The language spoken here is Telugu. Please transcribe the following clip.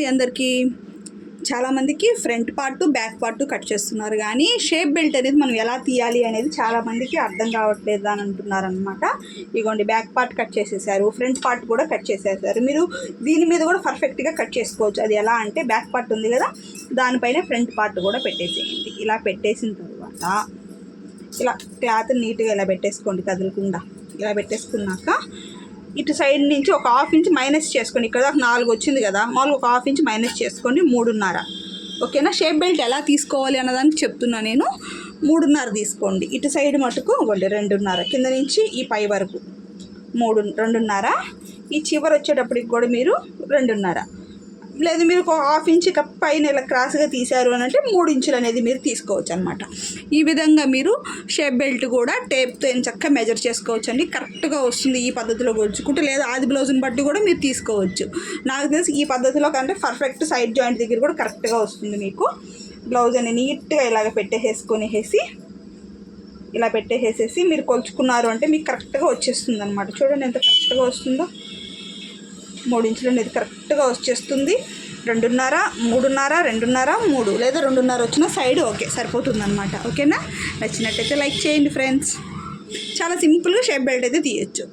మీ అందరికీ చాలామందికి front part back part cut చేస్తున్నారు. కానీ షేప్ బెల్ట్ అనేది మనం ఎలా తీయాలి అనేది చాలామందికి అర్థం కావట్లేదు అని అంటున్నారు అనమాట ఇగోండి బ్యాక్ పార్ట్ కట్ చేసేసారు. ఫ్రంట్ పార్ట్ కూడా కట్ చేసేసారు. మీరు దీని మీద కూడా పర్ఫెక్ట్గా కట్ చేసుకోవచ్చు. అది ఎలా అంటే బ్యాక్ పార్ట్ ఉంది కదా దానిపైన ఫ్రంట్ పార్ట్ కూడా పెట్టేసేయండి. ఇలా పెట్టేసిన తర్వాత ఇలా క్లాత్ నీట్గా ఇలా పెట్టేసుకోండి కదలకుండా. ఇలా పెట్టేసుకున్నాక ఇటు సైడ్ నుంచి ఒక హాఫ్ ఇంచ్ మైనస్ చేసుకోండి ఇక్కడ దాకా నాలుగు వచ్చింది కదా మామూలుగా ఒక హాఫ్ ఇంచ్ మైనస్ చేసుకోండి మూడున్నర. ఓకేనా? షేప్ బెల్ట్ ఎలా తీసుకోవాలి అన్నదానికి చెప్తున్నా నేను. మూడున్నర తీసుకోండి. ఇటు సైడ్ మటుకు ఇవ్వండి రెండున్నర. కింద నుంచి ఈ పై వరకు మూడు రెండున్నర. ఈ చివరి వచ్చేటప్పటికి కూడా మీరు రెండున్నర. లేదు మీరు ఒక హాఫ్ ఇంచ్ ఇక పైన ఇలా క్రాస్గా తీశారు అని అంటే మూడు ఇంచులు అనేది మీరు తీసుకోవచ్చు అనమాట ఈ విధంగా మీరు షేప్ బెల్ట్ కూడా టేప్తో ఏం చక్కగా మెజర్ చేసుకోవచ్చు అండి కరెక్ట్గా వస్తుంది ఈ పద్ధతిలో కొలుచుకుంటే లేదా ఆది బ్లౌజ్ని బట్టి కూడా మీరు తీసుకోవచ్చు. నాకు తెలిసి ఈ పద్ధతిలో కంటే పర్ఫెక్ట్ సైడ్ జాయింట్ దగ్గర కూడా కరెక్ట్గా వస్తుంది మీకు. బ్లౌజ్ అని నీట్గా ఇలాగ పెట్టేసేసుకునేసి ఇలా పెట్టేసేసి మీరు కొలుచుకున్నారు అంటే మీకు కరెక్ట్గా వచ్చేస్తుంది అనమాట చూడండి ఎంత కరెక్ట్గా వస్తుందో. మూడు ఇంచులు అనేది కరెక్ట్గా వచ్చేస్తుంది. రెండున్నర మూడున్నర రెండున్నర మూడు లేదా రెండున్నర వచ్చిన సైడ్ ఓకే సరిపోతుంది అనమాట ఓకేనా? నచ్చినట్టయితే లైక్ చేయండి ఫ్రెండ్స్. చాలా సింపుల్గా షేప్ బెల్ట్ అయితే తీయచ్చు.